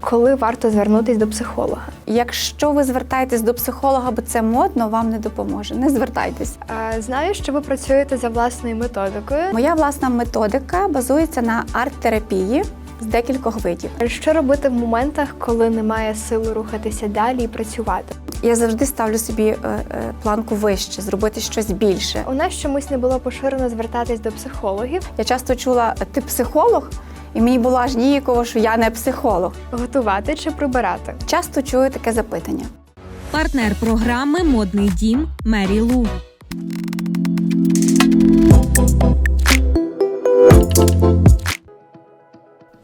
Коли варто звернутися до психолога? Якщо ви звертаєтесь до психолога, бо це модно, вам не допоможе. Не звертайтесь. Знаю, що ви працюєте за власною методикою. Моя власна методика базується на арт-терапії з декількох видів. Що робити в моментах, коли немає сили рухатися далі і працювати? Я завжди ставлю собі е, е, планку вище, зробити щось більше. У нас чомусь не було поширено звертатись до психологів, Я часто чула, ти психолог, і мені було аж ніяково, що я не психолог. готувати чи прибирати. Часто чую таке запитання. Партнер програми Модний дім Мері Лу.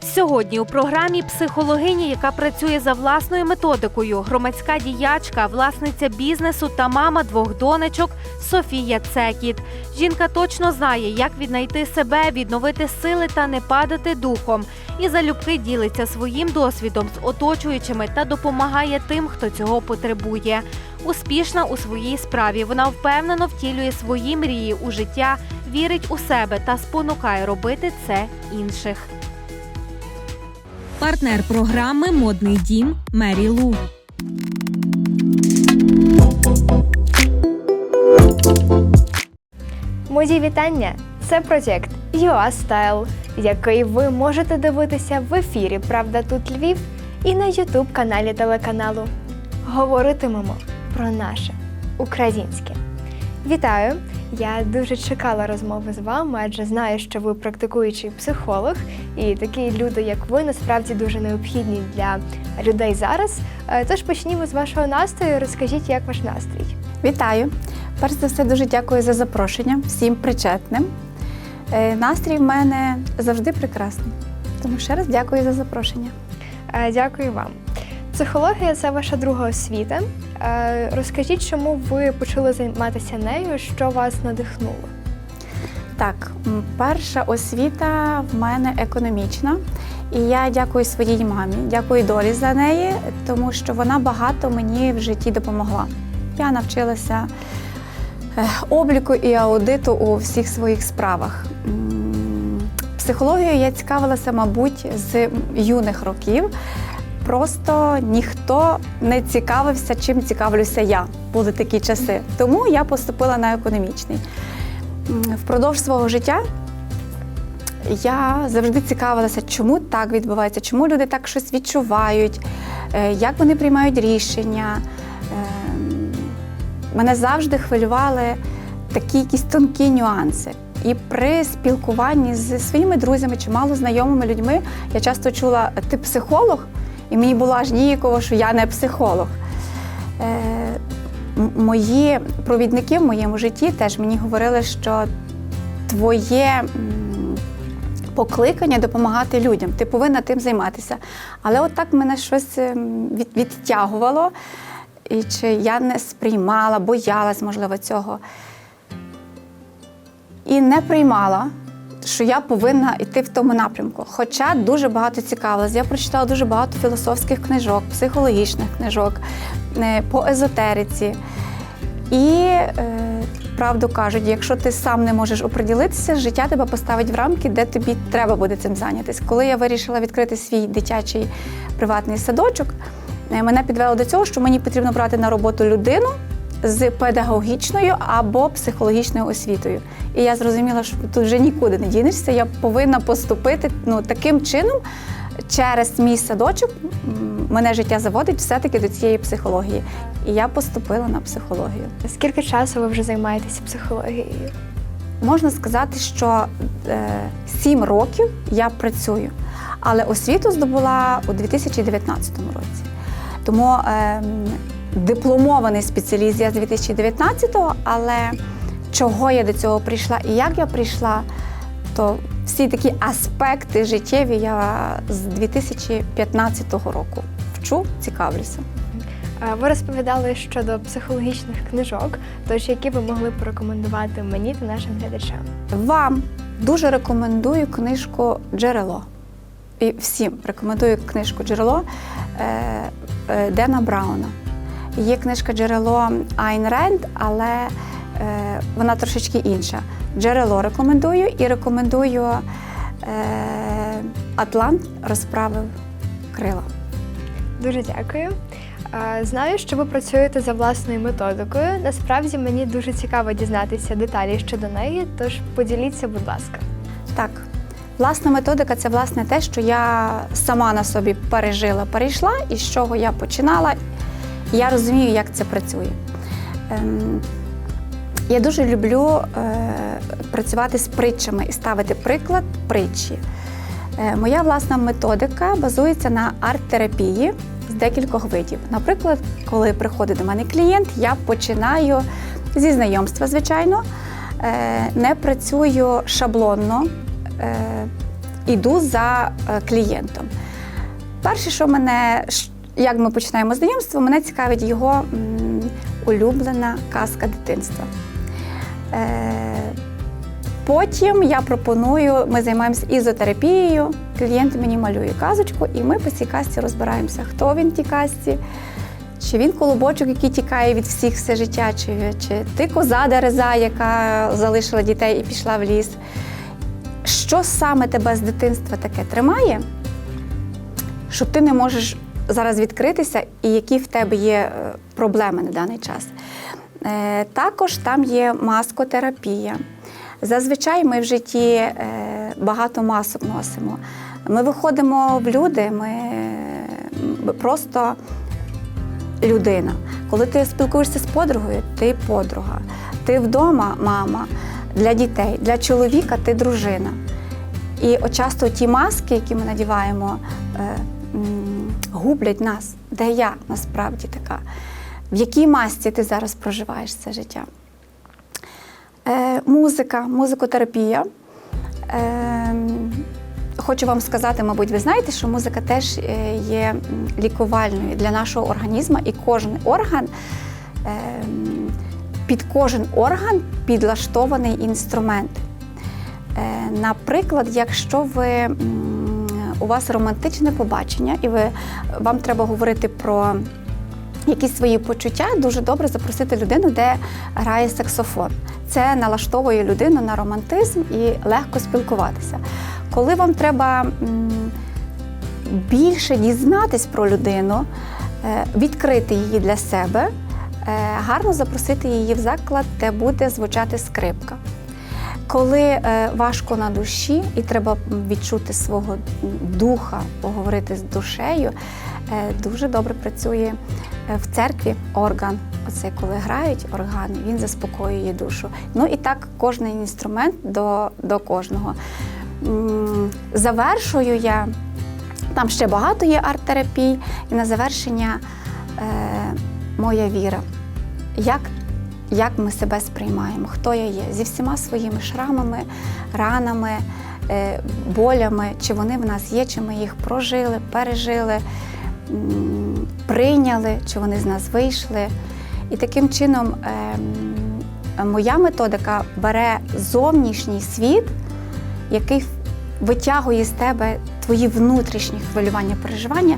Сьогодні у програмі психологині, яка працює за власною методикою, громадська діячка, власниця бізнесу та мама двох донечок Софія Цекіт. Жінка точно знає, як віднайти себе, відновити сили та не падати духом. І залюбки ділиться своїм досвідом з оточуючими та допомагає тим, хто цього потребує. Успішна у своїй справі. Вона впевнено втілює свої мрії у життя, вірить у себе та спонукає робити це інших. Партнер програми Модний дім Мері Лу. Мої вітання! Це проєкт UA Style, який ви можете дивитися в ефірі Правда тут Львів і на Ютуб каналі телеканалу. Говоритимемо про наше українське. Вітаю! Я дуже чекала розмови з вами, адже знаю, що ви практикуючий психолог, і такі люди, як ви, насправді дуже необхідні для людей зараз. Е, Тож почнімо з вашого настрою. Розкажіть, як ваш настрій? Вітаю! Перш за все, дуже дякую за запрошення всім причетним. Е, Настрій в мене завжди прекрасний. Тому ще раз дякую за запрошення. Е, Дякую вам. Психологія це ваша друга освіта. Е, Розкажіть, чому ви почали займатися нею, що вас надихнуло? Так, перша освіта в мене економічна, і я дякую своїй мамі, дякую долі за неї, тому що вона багато мені в житті допомогла. Я навчилася е, обліку і аудиту у всіх своїх справах. Психологією я цікавилася, мабуть, з юних років. Просто ніхто не цікавився, чим цікавлюся я. Були такі часи. Тому я поступила на економічний. Впродовж свого життя я завжди цікавилася, чому так відбувається, чому люди так щось відчувають, е, як вони приймають рішення. Ем, Мене завжди хвилювали такі якісь тонкі нюанси. І при спілкуванні з своїми друзями чи мало знайомими людьми я часто чула, ти психолог, і мені було аж ніяково, що я не психолог. Е, мої провідники в моєму житті теж мені говорили, що твоє покликання допомагати людям. Ти повинна тим займатися. Але от мене щось ем, від, відтягувало, і чи я не сприймала, боялась, можливо, цього. І не приймала, що я повинна йти в тому напрямку. Хоча дуже багато цікавилась. Я прочитала дуже багато філософських книжок, психологічних книжок е, по езотериці. І е, правду кажуть, якщо ти сам не можеш оприділитися, життя тебе поставить в рамки, де тобі треба буде цим зайнятися. Коли я вирішила відкрити свій дитячий приватний садочок, е, мене підвело до цього, що мені потрібно брати на роботу людину з педагогічною або психологічною освітою. І я зрозуміла, що тут вже нікуди не дінешся. Я повинна поступити ну, таким чином. Через мій садочок мене життя заводить все-таки до цієї психології. І я поступила на психологію. Скільки часу ви вже займаєтеся психологією? Можна сказати, що е, сім років я працюю, але освіту здобула у 2019 році. Тому е, дипломований спеціаліст я з 2019-го, але чого я до цього прийшла і як я прийшла, то всі такі аспекти життєві я з 2015 року вчу, цікавлюся. Е, Ви розповідали щодо психологічних книжок, тож які ви могли б порекомендувати мені та нашим глядачам? Вам дуже рекомендую книжку Джерело. І всім рекомендую книжку Джерело е, е, Дена Брауна. Є книжка Джерело Айн Ренд, але е, вона трошечки інша. Джерело рекомендую і рекомендую е, Атлант розправив крила. Дуже дякую. Знаю, що ви працюєте за власною методикою. Насправді мені дуже цікаво дізнатися деталі щодо неї, тож поділіться, будь ласка. Так, власна методика це власне те, що я сама на собі пережила, перейшла, і з чого я починала. Я розумію, як це працює. Ем, я дуже люблю е, працювати з притчами і ставити приклад притчі. Е, моя власна методика базується на арт-терапії з декількох видів. Наприклад, коли приходить до мене клієнт, я починаю зі знайомства, звичайно, е, не працюю шаблонно, іду за клієнтом. Перше, що мене, як ми починаємо знайомство, мене цікавить його улюблена казка дитинства. Е, Потім я пропоную, ми займаємося ізотерапією. Клієнт мені малює казочку, і ми по цій казці розбираємося, хто він в тій казці, чи він колобочок, який тікає від всіх все життя, чи, чи ти коза дереза, яка залишила дітей і пішла в ліс. Що саме тебе з дитинства таке тримає, що ти не можеш зараз відкритися, і які в тебе є е, проблеми на даний час. Е, Також там є маскотерапія. Зазвичай ми в житті е, багато масок носимо. Ми виходимо в люди, ми просто людина. Коли ти спілкуєшся з подругою, ти подруга. Ти вдома мама для дітей, для чоловіка ти дружина. І часто ті маски, які ми надіваємо, гублять нас. Де я насправді така? В якій масці ти зараз проживаєш це життя? Е, музика, музикотерапія. Е, хочу вам сказати, мабуть, ви знаєте, що музика теж е, є лікувальною для нашого організму, і кожен орган. е, Під кожен орган підлаштований інструмент. Е, Наприклад, якщо ви у вас романтичне побачення, і ви вам треба говорити про якісь свої почуття, дуже добре запросити людину, де грає саксофон. Це налаштовує людину на романтизм і легко спілкуватися. Коли вам треба більше дізнатись про людину, е, відкрити її для себе, е, гарно запросити її в заклад, де буде звучати скрипка. Коли е, важко на душі і треба відчути свого духа, поговорити з душею, е, дуже добре працює е, в церкві орган. Оце коли грають органи, він заспокоює душу. Ну і так кожен інструмент до, до кожного. Завершую я. Там ще багато є арт-терапій, і на завершення моя віра. Як як ми себе сприймаємо, хто я є зі всіма своїми шрамами, ранами, е, болями, чи вони в нас є, чи ми їх прожили, пережили, прийняли, чи вони з нас вийшли. І таким чином ем, моя методика бере зовнішній світ, який витягує з тебе твої внутрішні хвилювання, переживання,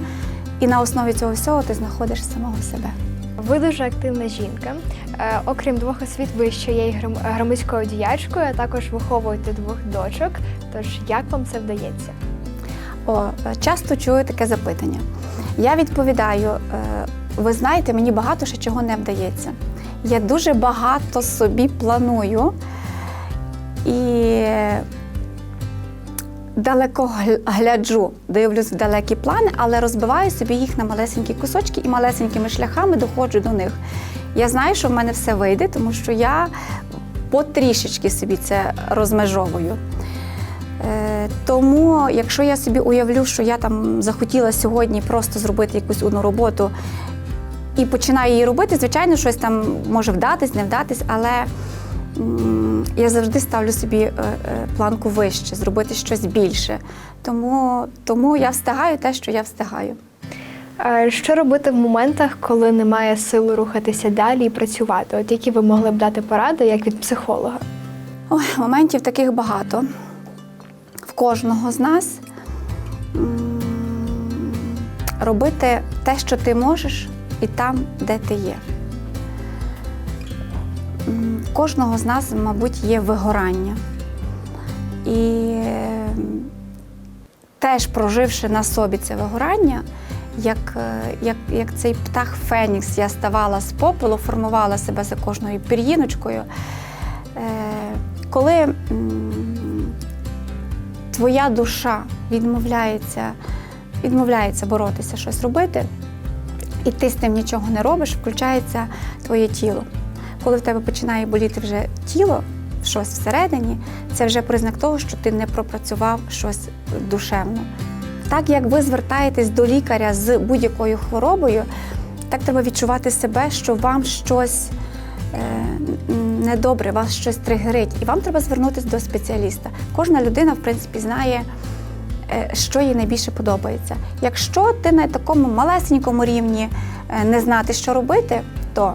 і на основі цього всього ти знаходиш самого себе. Ви дуже активна жінка. Е, окрім двох освіт, ви ще є громадською діячкою, а також виховуєте двох дочок. Тож як вам це вдається? О, часто чую таке запитання. Я відповідаю: е, ви знаєте, мені багато ще чого не вдається. Я дуже багато собі планую і далеко гляджу, дивлюсь в далекі плани, але розбиваю собі їх на малесенькі кусочки і малесенькими шляхами доходжу до них. Я знаю, що в мене все вийде, тому що я потрішечки собі це розмежовую. Е, Тому, якщо я собі уявлю, що я там захотіла сьогодні просто зробити якусь одну роботу і починаю її робити, звичайно, щось там може вдатись, не вдатись, але я завжди ставлю собі е, е, планку вище, зробити щось більше. Тому, тому я встигаю те, що я встигаю. Що робити в моментах, коли немає сили рухатися далі і працювати? От які ви могли б дати поради, як від психолога? Ой, моментів таких багато. В кожного з нас робити те, що ти можеш, і там, де ти є. Кожного з нас, мабуть, є вигорання. І теж проживши на собі це вигорання, як, е, як, як цей птах Фенікс, я ставала з попелу, формувала себе за кожною пір'їночкою. Е, коли твоя душа відмовляється, відмовляється боротися, щось робити, і ти з тим нічого не робиш, включається твоє тіло. Коли в тебе починає боліти вже тіло, щось всередині, це вже признак того, що ти не пропрацював щось душевно. Так як ви звертаєтесь до лікаря з будь-якою хворобою, так треба відчувати себе, що вам щось е, недобре, вас щось тригерить, і вам треба звернутися до спеціаліста. Кожна людина, в принципі, знає, е, що їй найбільше подобається. Якщо ти на такому малесенькому рівні е, не знати, що робити, то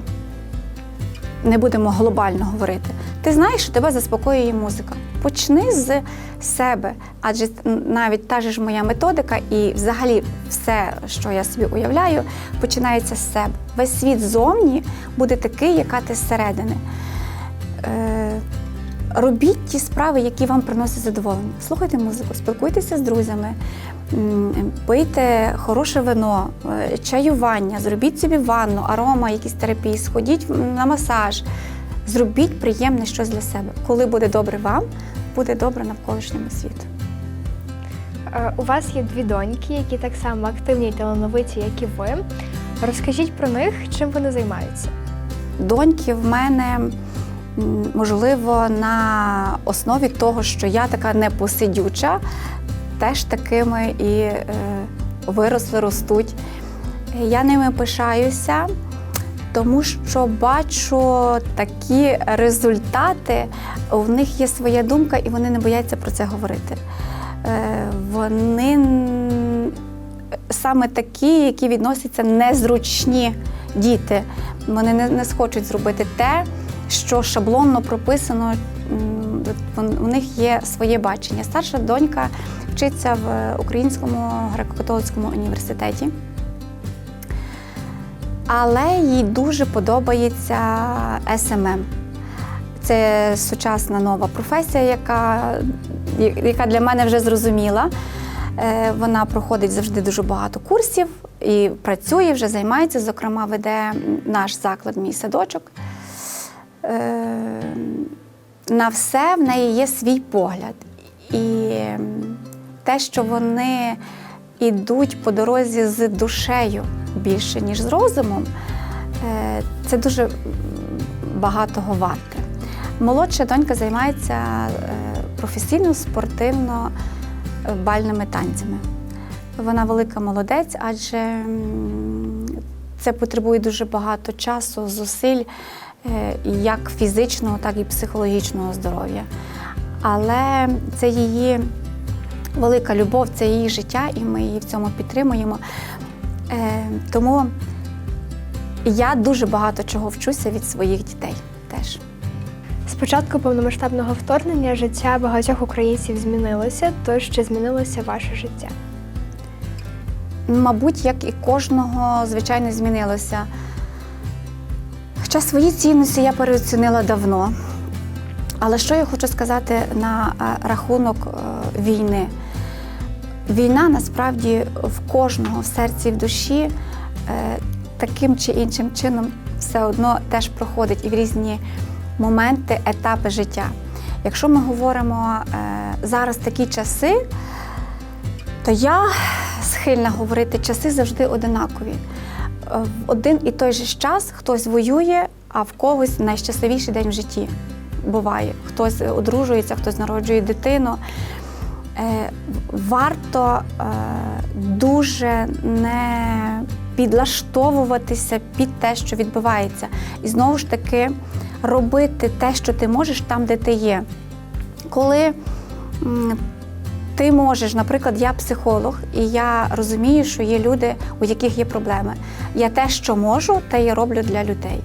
не будемо глобально говорити. Ти знаєш, що тебе заспокоює музика. Почни з себе, адже навіть та ж моя методика і взагалі все, що я собі уявляю, починається з себе. Весь світ зовні буде такий, яка ти зсередини. Е, робіть ті справи, які вам приносять задоволення. Слухайте музику, спілкуйтеся з друзями, пийте хороше вино, е, чаювання, зробіть собі ванну, арома, якісь терапії, сходіть на масаж. Зробіть приємне щось для себе. Коли буде добре вам, буде добре навколишньому світу. Е, У вас є дві доньки, які так само активні й талановиті, як і ви. Розкажіть про них, чим вони займаються. Доньки в мене, можливо, на основі того, що я така непосидюча, теж такими і е, виросли, ростуть. Я ними пишаюся, тому що бачу такі результати, в них є своя думка, і вони не бояться про це говорити. Е, Вони саме такі, які відносяться незручні діти. Вони не, не схочуть зробити те, що шаблонно прописано. У них є своє бачення. Старша донька вчиться в Українському греко-католицькому університеті. Але їй дуже подобається СММ. Це сучасна нова професія, яка, яка для мене вже зрозуміла. Е, Вона проходить завжди дуже багато курсів і працює, вже займається. Зокрема, веде наш заклад, мій садочок. Е, На все в неї є свій погляд. І те, що вони йдуть по дорозі з душею більше, ніж з розумом, е, це дуже багатого варте. Молодша донька займається е, професійно, спортивно е, бальними танцями. Вона велика молодець, адже це потребує дуже багато часу, зусиль, як фізичного, так і психологічного здоров'я. Але це її велика любов, це її життя, і ми її в цьому підтримуємо. Е, Тому я дуже багато чого вчуся від своїх дітей теж. З початку повномасштабного вторгнення життя багатьох українців змінилося, то чи змінилося ваше життя? Мабуть, як і кожного, звичайно, змінилося. Хоча свої цінності я переоцінила давно. Але що я хочу сказати на е, рахунок е, війни? Війна насправді в кожного в серці і в душі е, таким чи іншим чином все одно теж проходить і в різні моменти, етапи життя. Якщо ми говоримо зараз такі часи, то я схильна говорити, часи завжди одинакові. В один і той же час хтось воює, а в когось найщасливіший день в житті буває. Хтось одружується, хтось народжує дитину. Е, Варто е, дуже не підлаштовуватися під те, що відбувається. І знову ж таки робити те, що ти можеш там, де ти є. Коли ти можеш, наприклад, я психолог, і я розумію, що є люди, у яких є проблеми. Я те, що можу, те я роблю для людей.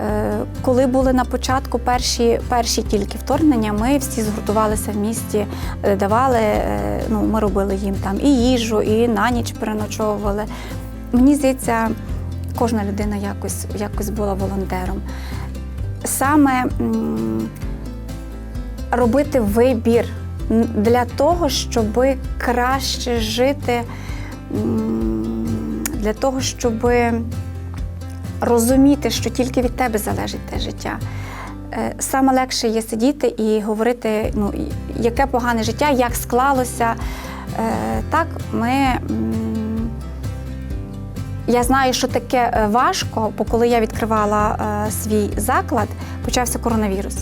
Е, Коли були на початку перші, перші тільки вторгнення, ми всі згуртувалися в місті, е, давали, е, ну, ми робили їм там і їжу, і на ніч переночовували. Мені здається, кожна людина якось, якось була волонтером. Саме робити вибір для того, щоб краще жити для того, щоб розуміти, що тільки від тебе залежить те життя. Е, Саме легше є сидіти і говорити, ну, яке погане життя, як склалося. Е, Так, ми. Я знаю, що таке е, важко, бо коли я відкривала свій заклад, почався коронавірус.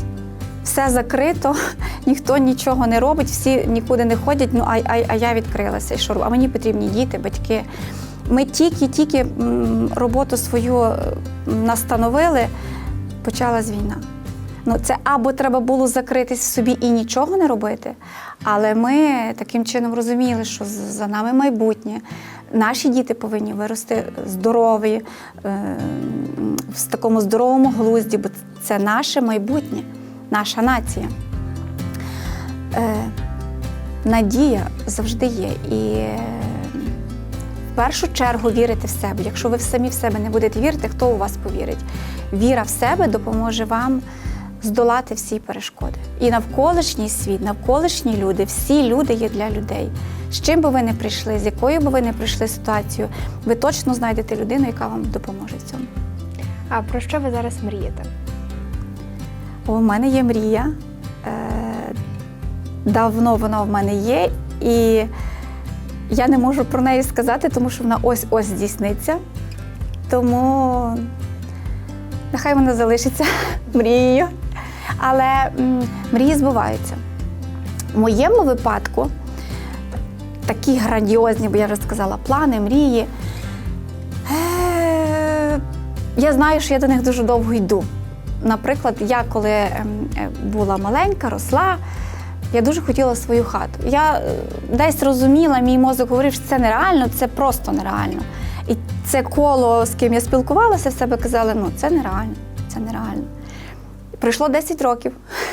Все закрито, ніхто нічого не робить, всі нікуди не ходять. Ну а, а, а я відкрилася. І що а мені потрібні діти, батьки. Ми тільки-тільки роботу свою е, настановили, почалась війна. Ну, це або треба було закритись в собі і нічого не робити, але ми таким чином розуміли, що за нами майбутнє. Наші діти повинні вирости здорові, е, в такому здоровому глузді, бо це наше майбутнє, наша нація. Е, Надія завжди є. І першу чергу вірити в себе. Якщо ви самі в себе не будете вірити, хто у вас повірить? Віра в себе допоможе вам здолати всі перешкоди. І навколишній світ, навколишні люди, всі люди є для людей. З чим би ви не прийшли, з якою би ви не прийшли ситуацію, ви точно знайдете людину, яка вам допоможе в цьому. А про що ви зараз мрієте? У мене є мрія. Е, Давно вона в мене є, і я не можу про неї сказати, тому що вона ось-ось здійсниться. Тому нехай вона залишиться мрією. Але м, мрії збуваються. В моєму випадку такі грандіозні, бо я вже сказала, плани, мрії. Е, Я знаю, що я до них дуже довго йду. Наприклад, я коли ем, е, була маленька, росла, я дуже хотіла свою хату. Я е, десь розуміла, мій мозок говорив, що це нереально, це просто нереально. І це коло, з ким я спілкувалася, в себе казали, ну це нереально, це нереально. Пройшло 10 років,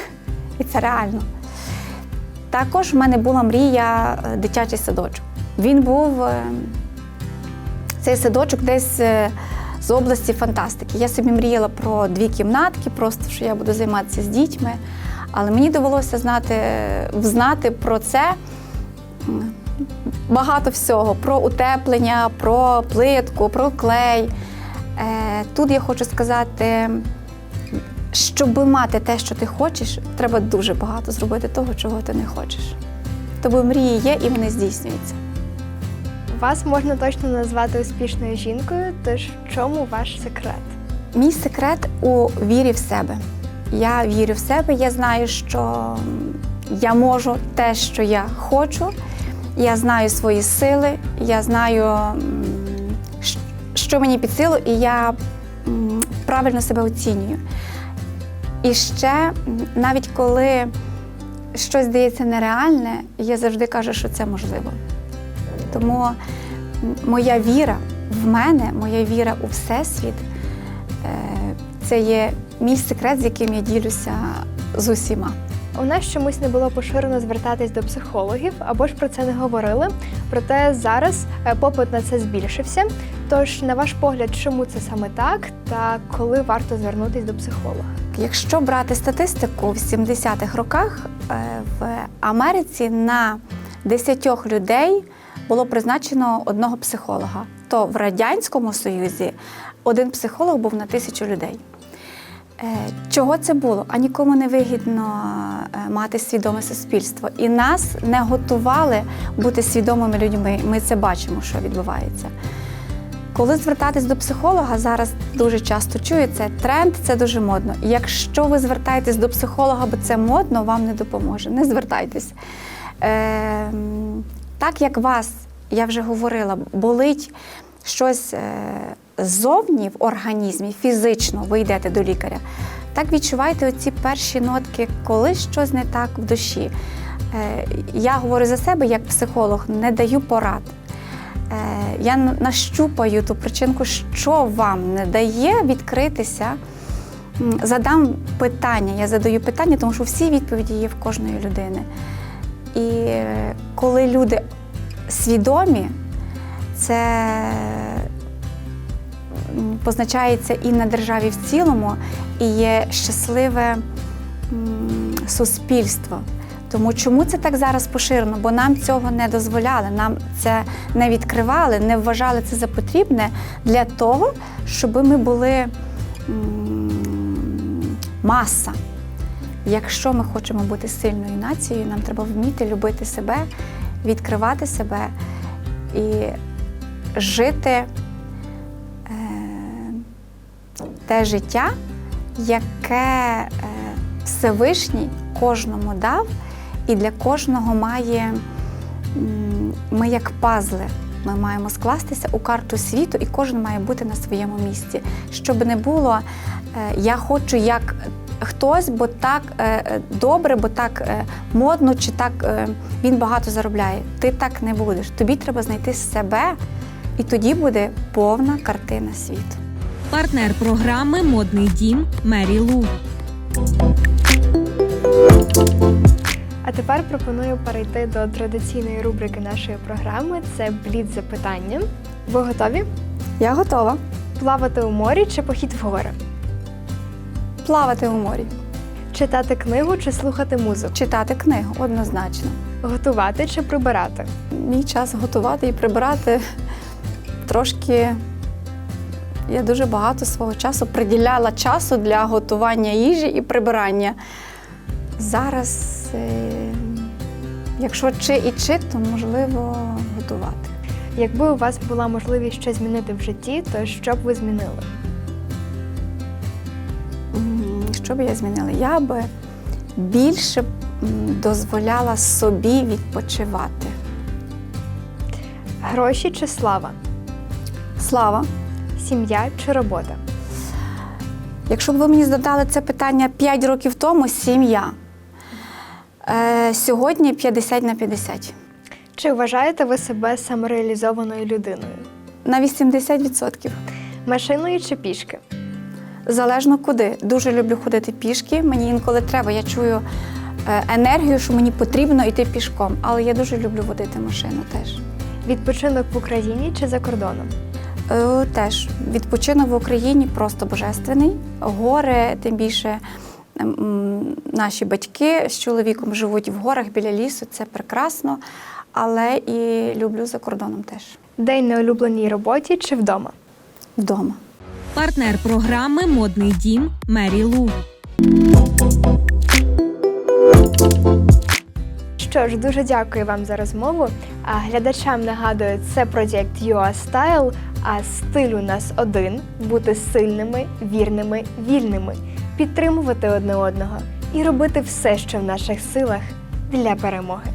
і це реально. Також в мене була мрія е, дитячий садочок. Він був е, цей садочок десь з області фантастики. Я собі мріяла про дві кімнатки, просто що я буду займатися з дітьми. Але мені довелося знати, взнати про це багато всього: про утеплення, про плитку, про клей. Е, Тут я хочу сказати, щоб мати те, що ти хочеш, треба дуже багато зробити того, чого ти не хочеш. Тобто мрії є і вони здійснюються. Вас можна точно назвати успішною жінкою, тож в чому ваш секрет? Мій секрет у вірі в себе. Я вірю в себе, я знаю, що я можу те, що я хочу. Я знаю свої сили, я знаю, що мені під силу, і я правильно себе оцінюю. І ще, навіть коли щось здається нереальне, я завжди кажу, що це можливо. Тому моя віра в мене, моя віра у Всесвіт це є мій секрет, з яким я ділюся з усіма. У нас чомусь не було поширено звертатись до психологів або ж про це не говорили. Проте зараз е, попит на це збільшився. Тож, на ваш погляд, чому це саме так, та коли варто звернутись до психолога? Якщо брати статистику в 70-х роках е, в Америці на 10 людей було призначено одного психолога, то в Радянському Союзі один психолог був на тисячу людей. Е, Чого це було? А нікому не вигідно е, мати свідоме суспільство. І нас не готували бути свідомими людьми. Ми це бачимо, що відбувається. Коли звертатись до психолога, зараз дуже часто чую, це тренд, це дуже модно. Якщо ви звертаєтесь до психолога, бо це модно, вам не допоможе. Не звертайтесь. Е, так як вас, я вже говорила, болить щось е, ззовні в організмі, фізично ви йдете до лікаря, так відчувайте оці перші нотки, коли щось не так в душі. Е, я говорю за себе як психолог, не даю порад. Е, я нащупаю ту причинку, що вам не дає відкритися. Задам питання. Я задаю питання, тому що всі відповіді є в кожної людини. І е, коли люди свідомі, це позначається і на державі в цілому, і є щасливе суспільство. Тому чому це так зараз поширено? Бо нам цього не дозволяли, нам це не відкривали, не вважали це за потрібне для того, щоб ми були маса. Якщо ми хочемо бути сильною нацією, нам треба вміти любити себе, відкривати себе і жити те життя, яке е, Всевишній кожному дав, і для кожного має ми як пазли. Ми маємо скластися у карту світу, і кожен має бути на своєму місці. Щоб не було е, я хочу як хтось, бо так е, добре, бо так модно, чи так він багато заробляє. Ти так не будеш. Тобі треба знайти себе, і тоді буде повна картина світу. Партнер програми Модний дім Мері Лу. А тепер пропоную перейти до традиційної рубрики нашої програми це бліц запитання. Ви готові? Я готова Плавати у морі чи похід в гори? плавати у морі, Читати книгу чи слухати музику? читати книгу однозначно. Готувати чи прибирати? Мій час готувати і прибирати трошки. Я дуже багато свого часу приділяла часу для готування їжі і прибирання. Зараз, е, якщо чи і чи, то можливо готувати. Якби у вас була можливість щось змінити в житті, то що б ви змінили? Що би я змінила? Я би більше дозволяла собі відпочивати. Гроші чи слава? Слава! Сім'я чи робота? Якщо б ви мені задали це питання 5 років тому, сім'я. Е, сьогодні 50 на 50. Чи вважаєте ви себе самореалізованою людиною? На 80%. Машиною чи пішки? Залежно куди. Дуже люблю ходити пішки. Мені інколи треба. Я чую е, енергію, що мені потрібно йти пішком. Але я дуже люблю водити машину теж. Відпочинок в Україні чи за кордоном? Е, Теж відпочинок в Україні просто божественний. Гори, тим більше наші батьки з чоловіком живуть в горах біля лісу. Це прекрасно. Але і люблю за кордоном теж. День на улюбленій роботі чи вдома? Вдома. Партнер програми Модний дім Мері Лу. Що ж, дуже дякую вам за розмову. А глядачам нагадую, це проєкт UA Style, а стиль у нас один бути сильними, вірними, вільними, підтримувати одне одного і робити все, що в наших силах для перемоги.